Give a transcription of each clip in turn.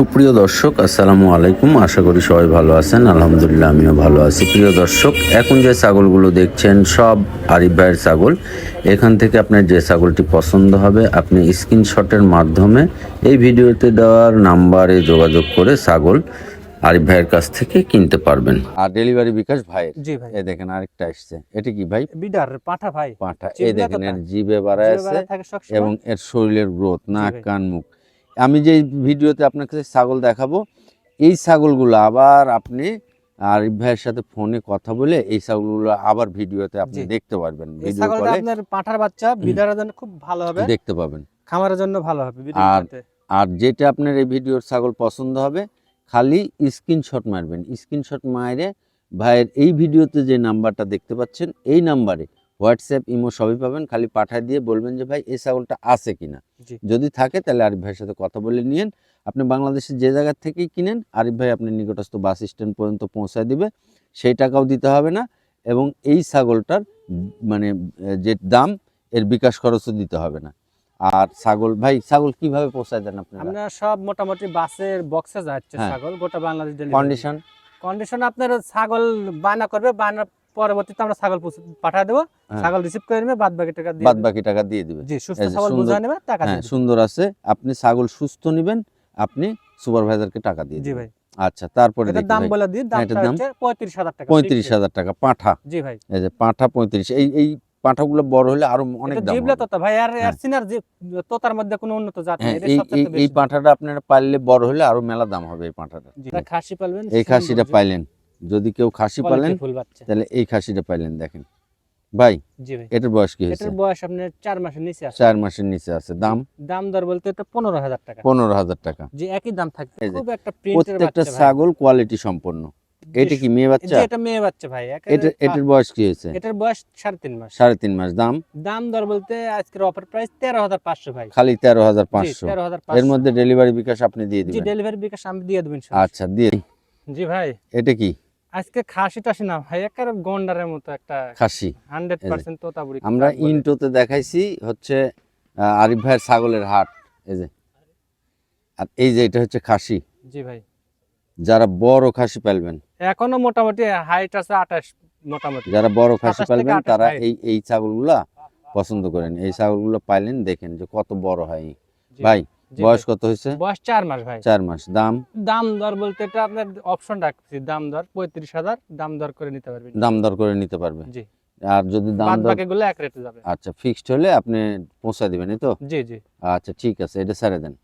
সুপ্রিয় দর্শক আসসালামু আলাইকুম। আশা করি সবাই ভালো আছেন। আলহামদুলিল্লাহ আমিও ভালো আছি। প্রিয় দর্শক এখন যে ছাগলগুলো দেখছেন সব আরিফ ভাইয়ের ছাগল। এখান থেকে আপনার যে ছাগলটি পছন্দ হবে আপনি স্ক্রিনশটের মাধ্যমে এই ভিডিওতে দেওয়ার নাম্বারে যোগাযোগ করে ছাগল আরিফ ভাইয়ের কাছ থেকে কিনতে পারবেন। আর ডেলিভারি বিকাশ ভাইয়ের? জি ভাই। এই দেখেন আরেকটা আসছে। এটা কি ভাই? বিডার পাঠা ভাই। পাঁঠা। এই দেখেন এর জিভে বাড়ায় আছে। এবং এর শরীরের গ্রোথ নাক কান মুখ। আমি যে ভিডিওতে আপনার কাছে ছাগল দেখাবো এই ছাগলগুলো আবার আপনি আরিফ ভাইয়ের সাথে ফোনে কথা বলে এই ছাগলগুলো আবার ভিডিওতে আপনি দেখতে পারবেন ছাগলটা আপনার পাঠার বাচ্চা বিডারের জন্য খুব ভালো হবে। দেখতে পাবেন। খামারের জন্য ভালো হবে আর- আর যেটা আপনার এই ভিডিওর ছাগল পছন্দ হবে খালি স্ক্রিনশট মারবেন। স্ক্রিনশট মারে ভাইয়ের এই ভিডিওতে যে নাম্বারটা দেখতে পাচ্ছেন এই নাম্বারে হোয়াটসঅ্যাপ ইমো সবই পাবেন। খালি পাঠায় দিয়ে বলবেন যে ভাই এই ছাগলটা আছে কিনা। যদি থাকে তাহলে আরিফ ভাইয়ের সাথে কথা বলে নিয়েন। আপনি বাংলাদেশের যে জায়গা থেকেই কিনেন আরিফ ভাই আপনি নিকটস্থ বাস স্ট্যান্ড পর্যন্ত পৌঁছায় দিবে। সেই টাকাও দিতে হবে না এবং এই ছাগলটার মানে যে দাম এর বিকাশ খরচও দিতে হবে না। আর ছাগল ভাই ছাগল কীভাবে পৌঁছায় দেন আপনারা? আপনার সব মোটামুটি বাসের বক্সে যাচ্ছে হ্যাঁ। ছাগল গোটা বাংলাদেশ কন্ডিশন কন্ডিশন আপনার ছাগল বায়না করবে বায়নার পরবর্তীতে আমরা ছাগল পাঠা দেবো। হ্যাঁ। ছাগল রিসিভ করে নেবে বাদ বাকি টাকা বাদ বাকি টাকা দিয়ে দিবে। জি সুস্থ এই ছাগল বুঝা নেবে টাকা হ্যাঁ সুন্দর আছে। আপনি ছাগল সুস্থ নেবেন আপনি সুপারভাইজারকে টাকা দিয়ে জি ভাই। আচ্ছা তারপরে দাম বলে দিই হ্যাঁ, দামটা দাম? হচ্ছে পঁয়ত্রিশ হাজার টাকা। পঁয়ত্রিশ fixed হাজার টাকা পাঁঠা। জি ভাই। এই যে পাঁঠা পঁয়ত্রিশ এই এই পাঁঠাগুলো বড় হলে আরও অনেক দাম জিবলা। তোতা ভাই আর হ্যাঁ। আর সিনার যে তোতার মধ্যে কোনো উন্নত জাত নেই এই পাঁঠাটা আপনারা পাইলে বড় হলে আরও মেলা দাম হবে এই পাঁঠাটা। জি, এটা খাসি পালবেন এই খাসিটা পাইলেন। যদি কেউ খাসি পালেন তাহলে এই খাসিটা পাইলেন দেখেন। ভাই এটার বয়স কি হয়েছে? এটার বয়স আপনার চার মাসের নিচে আছে। চার মাসের নিচে আছে। দাম? দাম দর বলতে এটা পনেরো হাজার টাকা। পনেরো হাজার টাকা। যে একই দাম থাকবে। খুব একটা প্রত্যেকটা ছাগল কোয়ালিটি সম্পন্ন। এটা কি মেয়ে বাচ্চা? এটা মেয়ে বাচ্চা ভাই। এটা এটার বয়স কি হয়েছে? এটার বয়স সাড়ে তিন মাস। সাড়ে তিন মাস। দাম? দাম দর বলতে আজকের অফার প্রাইস তেরো হাজার পাঁচশো ভাই। খালি তেরো হাজার পাঁচশো। এর মধ্যে ডেলিভারি বিকাশ আপনি দিয়ে দিবেন। ডেলিভারি বিকাশ আমি দিয়ে দেবেন আচ্ছা দিয়ে জি ভাই। এটা কি? আজকে খাসি টাসি না ভাই একেবারে গন্ডারের মতো একটা খাসি। হান্ড্রেড পার্সেন্ট তোতাবুড়ি আমরা ইন্টোতে দেখাইছি হচ্ছে আরিফ ভাইয়ের ছাগলের হাট এই যে। আর এই যে এটা হচ্ছে খাসি। জি ভাই। যারা বড় খাসি পালবেন। এখনও মোটামুটি হাইট আছে আঠাশ মোটামুটি। যারা বড় খাসি 27 পালবেন তারা এই এই ছাগলগুলা পছন্দ করেন। এই ছাগলগুলো পাইলেন দেখেন যে কত বড় হয়। ভাই বয়স। কত হয়েছে? বয়স চার মাস ভাই। চার মাস। দাম? দাম দর বলতে এটা আপনার অপশন রাখছি। দাম দর পঁয়ত্রিশ হাজার দাম দর করে নিতে পারবেন। দাম দর করে নিতে পারবে জি। আর যদি দাম দর এক রেটে যাবে। আচ্ছা ফিক্সড হলে আপনি পৌঁছা দিবেন এই তো? জি জি। আচ্ছা ঠিক আছে এটা ছেড়ে দেন।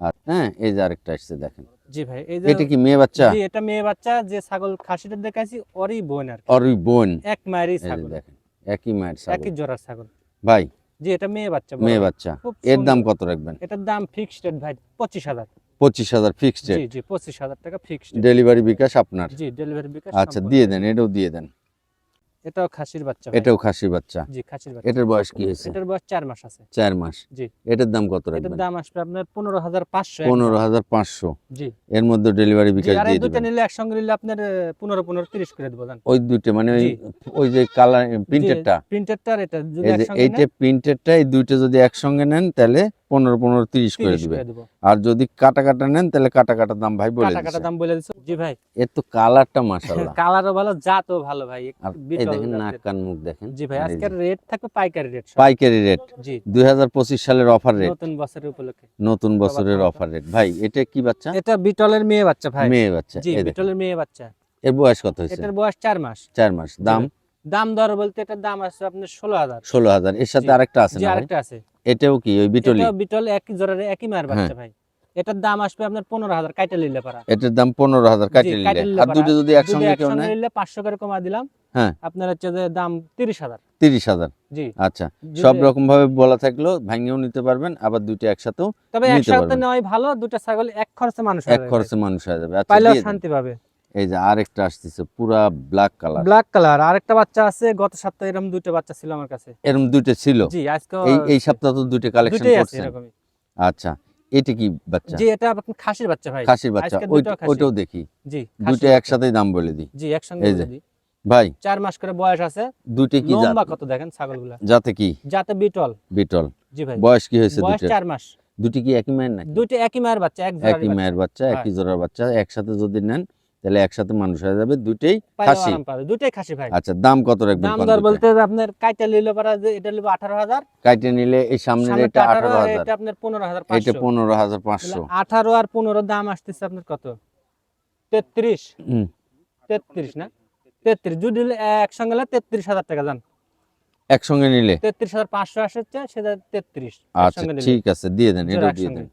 আর হ্যাঁ এই যে আরেকটা আসছে দেখেন। জি ভাই এই যে এটা কি মেয়ে বাচ্চা? জি এটা মেয়ে বাচ্চা যে ছাগল খাসিটা দেখাইছি ওরই বোন আর ওই বোন। এক মায়েরই ছাগল। দেখেন একই মায়ের ছাগল। একই জোড়ার ছাগল। ভাই জি এটা মেয়ে বাচ্চা মেয়ে বাচ্চা। এর দাম কত রাখবেন? এটার দাম ফিক্সড রেট ভাই পঁচিশ হাজার। পঁচিশ হাজার ফিক্সড জি জি পঁচিশ হাজার টাকা ফিক্সড ডেলিভারি বিকাশ আপনার? জি ডেলিভারি বিকাশ আচ্ছা দিয়ে দেন এটাও দিয়ে দেন। এটাও খাসির বাচ্চা এটাও খাসির বাচ্চা। জি খাসির বাচ্চা। এটার বয়স কি হয়েছে? এটার বয়স চার মাস আছে। চার মাস। জি। এটার দাম কত এটার দাম আসবে আপনার পনেরো হাজার পাঁচশো। পনেরো হাজার পাঁচশো। জি। এর মধ্যে ডেলিভারি বিকাশ আর দিয়ে দেবেন। নিলে একসঙ্গে নিলে আপনার আহ, পনেরো পনেরো তিরিশ করে দেবো ওই দুইটা মানে ওই ওই যে কালার প্রিন্টেডটা প্রিন্টারটা এটা যদি এই যে একসঙ্গে এইটা প্রিন্টেডটা এই দুইটা যদি একসঙ্গে নেন তাহলে পনেরো পনেরো তিরিশ করে দিবে। আর যদি কাটা কাটা নেন তাহলে কাটা কাটা দাম ভাই বলে কাটা দাম বলে দিচ্ছি জি ভাই। এর তো কালারটা মাশাআল্লাহ। কালারও ভালো জাতও ভালো ভাই। এই দেখেন নাক কান মুখ দেখেন। জি ভাই আজকের রেট থাকবে পাইকারি রেট পাইকারি রেট জি। দুই হাজার পঁচিশ সালের অফার রেট নতুন বছরের উপলক্ষে। নতুন বছরের অফার রেট ভাই এটা কি বাচ্চা? এটা বিটলের মেয়ে বাচ্চা ভাই। মেয়ে বাচ্চা। জি বিটলের মেয়ে বাচ্চা। এর বয়স কত হয়েছে? এটার বয়স চার মাস। চার মাস। দাম। দাম দর বলতে এটার দাম আছে আপনার ষোলো হাজার। ষোলো হাজার। এর সাথে আরেকটা আছে? আরেকটা আছে। এটাও কি ওই বিটলি বিটল একই জোড়ার একই মায়ের হ্যাঁ। বাচ্চা ভাই। এটার দাম আসবে আপনার পনেরো হাজার কাইটা নিলে পারা। এটার দাম পনেরো হাজার কাইটে নিলে আর দুটো যদি একসঙ্গে কেউ নেয়? নিলে পাঁচশো করে কমা দিলাম। হ্যাঁ। আপনার হচ্ছে যে দাম তিরিশ হাজার। তিরিশ হাজার? জি। আচ্ছা। সব রকম ভাবে বলা থাকল ভাঙিয়েও নিতে পারবেন আবার দুইটা একসাথেও তবে একসাথে নেওয়াই ভালো দুটো ছাগল এক খরচে মানুষ হয়ে এক যাবে। খরচে মানুষ হয়ে যাবে। আচ্ছা পাইলেও শান্তি পাবে। এই যে আরেকটা আসতেছে পুরা ব্ল্যাক কালার ব্ল্যাক কালার আরেকটা বাচ্চা আছে গত সপ্তাহে এরকম দুটো বাচ্চা ছিল আমার কাছে। এরকম দুইটা ছিল? জি আজকে এই এই সপ্তাহ তো দুইটা কালেকশন করছেন। আচ্ছা এটা কি বাচ্চা? জি এটা আপনার খাসির বাচ্চা ভাই। খাসির বাচ্চা দুটো। ওইটাও দেখি। জি দুইটা। একসাথেই দাম বলে দিই। জি একসঙ্গে এই যে। ভাই চার মাস করে বয়স আছে। দুইটা কি লম্বা কত দেখেন ছাগলগুলা? যাতে কি? যাতে বিটল। বিটল। জি ভাই। বয়স কি হয়েছে বয়স দুইটা চার মাস। দুটি কি একই মায়ের নাকি? দুইটা একই মায়ের বাচ্চা এক জোড়ারই একই মায়ের বাচ্চা হ্যাঁ। একই জোড়ার বাচ্চা একসাথে যদি নেন তাহলে একসাথে মানুষ হয়ে যাবে দুটেই খাসি। দুইটাই খাসি ভাই। আচ্ছা দাম কত রাখবেন দাম দর? বলতে আপনার কাইটা নিলে পারা যে এটা আঠারো হাজার। কাইটে নিলে এই সামনের এটা আঠারো হাজার। এটা আপনার পনেরো হাজার এটা পাঁচশো। পনেরো হাজার পাঁচশো। আঠারো আর পনেরো দাম আসতেছে আপনার কত? তেত্রিশ। হুম। তেত্রিশ না? তেত্রিশ। যদি নিলে একসঙ্গে নিলে তেত্রিশ হাজার টাকা যান একসঙ্গে নিলে? তেত্রিশ হাজার পাঁচশো আসছে সেটা তেত্রিশ। আচ্ছা একসঙ্গে নিলে। ঠিক আছে দিয়ে দেন এটা দিয়ে দেন।